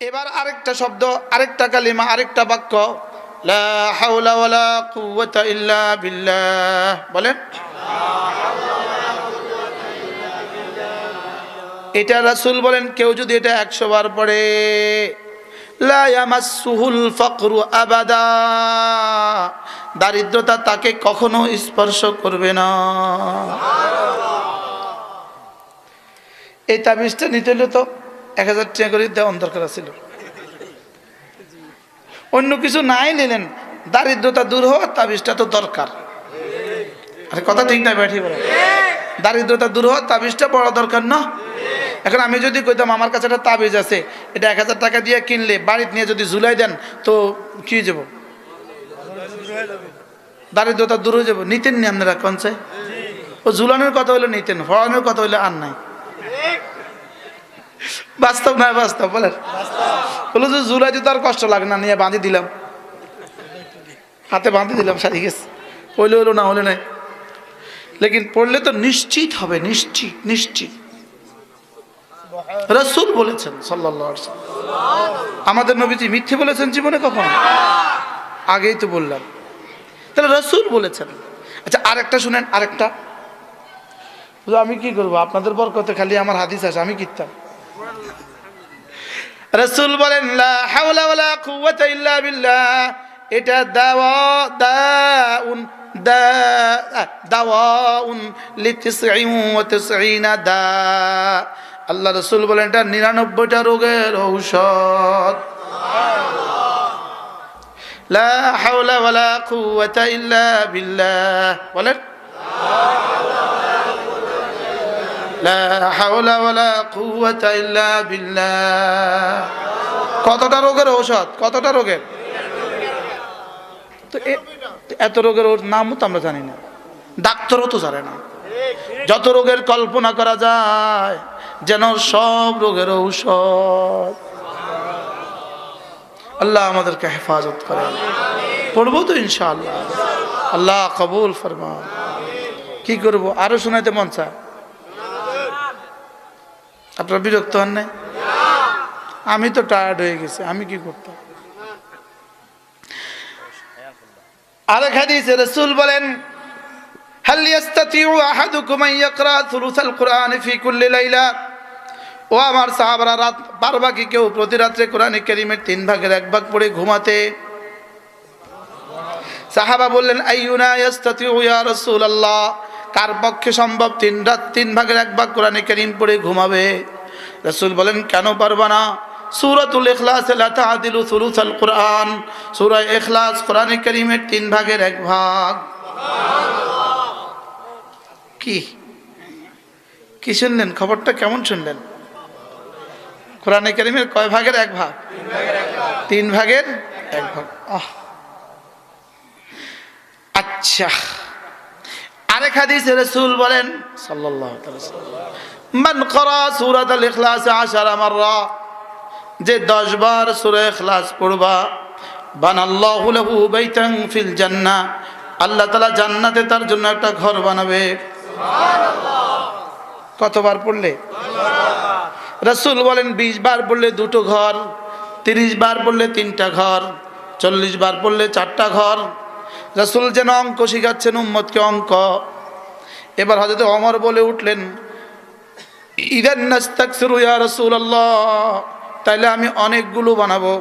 এবার আরেকটা শব্দ, আরেকটা কালিমা, আরেকটা বাক্য। বলেন। এটা রাসূল বলেন, কেউ যদি এটা একশো বার পড়ে। আবাদা। দারিদ্রতা তাকে কখনো স্পর্শ করবে না। এই তাবিজটা নিতে তো এক হাজার টাকা করে দেওয়ার দরকার ছিল অন্য কিছু নাই নিলেন, দারিদ্রতা দূর হওয়ার তাবিজটা তো দরকার। আরে কথা ঠিক না ব্যাঠি বলে দারিদ্রতা দূর হওয়ার তাবিজটা বড় দরকার না? এখন আমি যদি কইতাম আমার কাছে একটা তাবিজ আছে, এটা এক হাজার টাকা দিয়ে কিনলে, বাড়িতে নিয়ে যদি ঝুলাই দেন, তো কি যাব? দারিদ্রতা দূর হয়ে যাব। নিতেন নি আপনারা কনসে ও ঝুলানোর কথা হইল নিতেন ফড়ানোর কথা হইল আর নাই। বাস্তব নয় বাস্তব, বলেন। বলো যে জুলাই তো আর কষ্ট লাগে না, নিয়ে বাঁধি দিলাম। হাতে বাঁধি দিলাম, সারি গেছে। হইলে হলো, না হলে নাই। লেকিন পড়লে তো নিশ্চিত হবে, নিশ্চিত নিশ্চিত। রসুল বলেছেন সাল্লাহ আমাদের নবীজি মিথ্যে বলেছেন জীবনে কখন? আগেই তো বললাম। তাহলে রসুল বলেছেন। আচ্ছা আরেকটা শুনেন, আরেকটা। আমি কি করব? আপনাদের বরকতে খালি আমার হাদিস আছে, আমি কিনতাম রসুল বলেন এটা দাওয়া, দাউন দাওয়াউন লিতিসঈন দা। আল্লাহ রসুল বলেন, এটা নিরানব্বইটা রোগের ঔষধ। লা হাওলা ওয়ালা কুওয়াতা ইল্লা বিল্লাহ। বলেন লা হাওলা ওয়ালা কুওয়াতা ইল্লা বিল্লাহ। কতটা রোগের ঔষধ? কতটা রোগের? তো এত রোগের ওর নামও তো আমরা জানি না। ডাক্তারও তো জানে না। যত রোগের কল্পনা করা যায় যেন সব রোগের ঔষধ। আল্লাহ আমাদেরকে হেফাজত করে পড়ব তো ইনশাআল্লাহ। আল্লাহ কবুল ফরমান কি করব? আরও শোনাইতে মন চায়? আপনার বিরক্ত হন নাই আমি তো টায়ার্ড হয়ে গেছি আমি কি করতাম আরেক হাদিসে রাসূল বলেন هل يستطيع احدكم ان يقرا ثلث القران في كل ليله ও আমার সাহাবারা রাত পারবা কি কেউ প্রতি রাত্রে কোরআনে কারীমের তিন ভাগের এক ভাগ পড়ে ঘুমাতে সাহাবা বললেন আইয়ুনা ইয়াস্তাতিউ ইয়া রাসূলুল্লাহ কার পক্ষে সম্ভব? তিন রাত, তিন ভাগের এক ভাগ কোরআনে কারীম পড়ে ঘুমাবে। রসুল বলেন, কেন পারবা না? সূরাতুল ইখলাস লা তা'দিলু সুলুসাল কোরআন। সূরা ইখলাস কোরআনে কারীমের তিন ভাগের এক ভাগ। কি? কি শুনলেন? খবরটা কেমন শুনলেন? কোরআনে কারীমের কয় ভাগের এক ভাগ? তিন ভাগের এক ভাগ। আহ! আচ্ছা। আরেক হাদিসে রাসূল বলেন সাল্লাল্লাহু আলাইহি মান করা সূরাত আল ইখলাস 10 মাররা যে 10 বার সূরা ইখলাস পড়বা বানাল্লাহু লাহু বাইতান ফিল জান্নাহ আল্লাহ তাআলা জান্নাতে তার জন্য একটা ঘর বানাবে। কতবার পড়লে? রাসূল বলেন 20 বার পড়লে দুটো ঘর 30 বার পড়লে তিনটা ঘর 40 বার পড়লে চারটা ঘর রাসূল যেন অঙ্ক শিখাচ্ছেন, উম্মতকে অঙ্ক। এবার হযরত অমর বলে উঠলেন, ইদান ইয়া রাসূলুল্লাহ, তাইলে আমি অনেকগুলো বানাবো।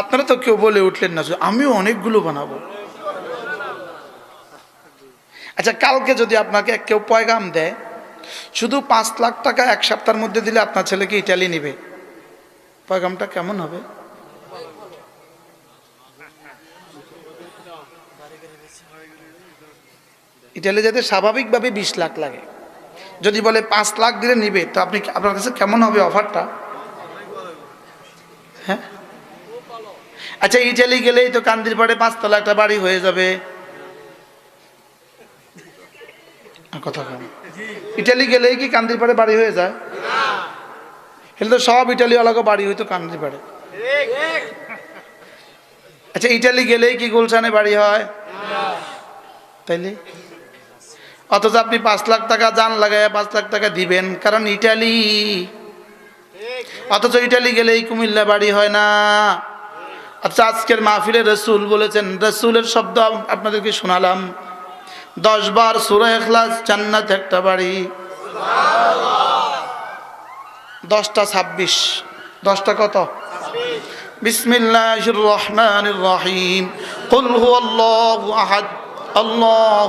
আপনারা তো কেউ বলে উঠলেন না আমিও অনেকগুলো বানাবো। আচ্ছা কালকে যদি আপনাকে কেউ পয়গাম দেয়, শুধু পাঁচ লাখ টাকা এক সপ্তাহের মধ্যে দিলে আপনার ছেলেকে ইটালি নেবে। পয়গামটা কেমন হবে? ইটালি যেতে স্বাভাবিকভাবে বিশ লাখ লাগে। যদি বলে পাঁচ লাখ দিলে নিবে, তো আপনি আপনার কাছে কেমন হবে অফারটা? হ্যাঁ? আচ্ছা ইটালি গেলেই তো কান্দির পাড়ে পাঁচতলা একটা বাড়ি হয়ে যাবে। কথা ইটালি গেলেই কি কান্দির পাড়ে বাড়ি হয়ে যায়? এলে তো সব ইটালিওয়ালাকে বাড়ি হইতো কান্দির পাড়ে। আচ্ছা ইটালি গেলেই কি গুলশানে বাড়ি হয়? তাইলে? অথচ আপনি পাঁচ লাখ টাকা যান লাগায় পাঁচ লাখ টাকা দিবেন, কারণ ইটালি। অথচ ইটালি গেলে এই কুমিল্লা বাড়ি হয় না। আচ্ছা আজকের মাহফিলে রসুল বলেছেন, রসুলের শব্দ আপনাদেরকে শোনালাম। দশ বার সুরা এখলাস জান্নাত একটা বাড়ি। দশটা ছাব্বিশ, দশটা কত? বিসমিল্লাহ রহমান রহিম। কুল হু আল্লাহ আহাদ, আল্লাহ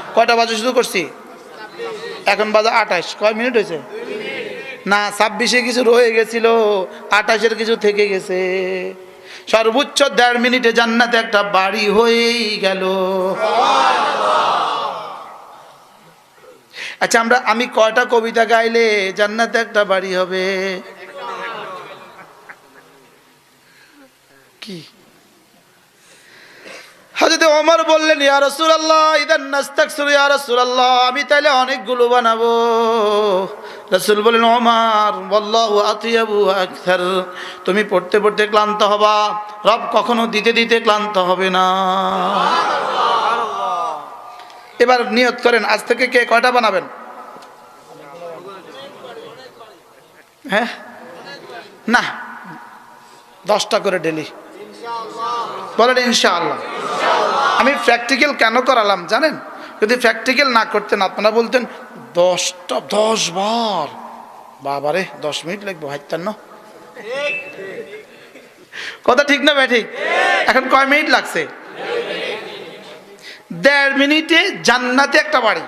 কয়টা বাজে শুরু করছি? এখন বাজে আঠাশ। কয় মিনিট হয়েছে? না, ছাব্বিশে কিছু রয়ে গেছিল, আঠাশের কিছু থেকে গেছে। সর্বোচ্চ দেড় মিনিটে জান্নাতে একটা বাড়ি হয়েই গেল। আচ্ছা আমরা, আমি কয়টা কবিতা গাইলে জান্নাতে একটা বাড়ি হবে? কি? হাজরত ওমর বললেন, ইয়া রাসূলুল্লাহ, ইদান নাস্তাকসির, ইয়া রাসূলুল্লাহ, আমি তাইলে অনেকগুলো বানাবো। রাসূল বলেন ওমর, ওয়াল্লাহু আতিয়াবু আকসার, তুমি পড়তে পড়তে ক্লান্ত হবা, রব কখনো দিতে দিতে ক্লান্ত হবে না। এবার নিয়ত করেন, আজ থেকে কে কয়টা বানাবেন? হ্যাঁ? না, দশটা করে ডেলি। বলেন, ইনশাআল্লাহ। আমি প্র্যাকটিক্যাল কেন করালাম জানেন? যদি প্র্যাকটিক্যাল না করতেন, আপনারা বলতেন, দশটা, দশ বার। বাবারে, দশ মিনিট লাগবে হাইতান্ন কথা ঠিক না, ভাই, ঠিক? এখন কয় মিনিট লাগছে? দেড় মিনিটে জান্নাতে একটা বাড়ি।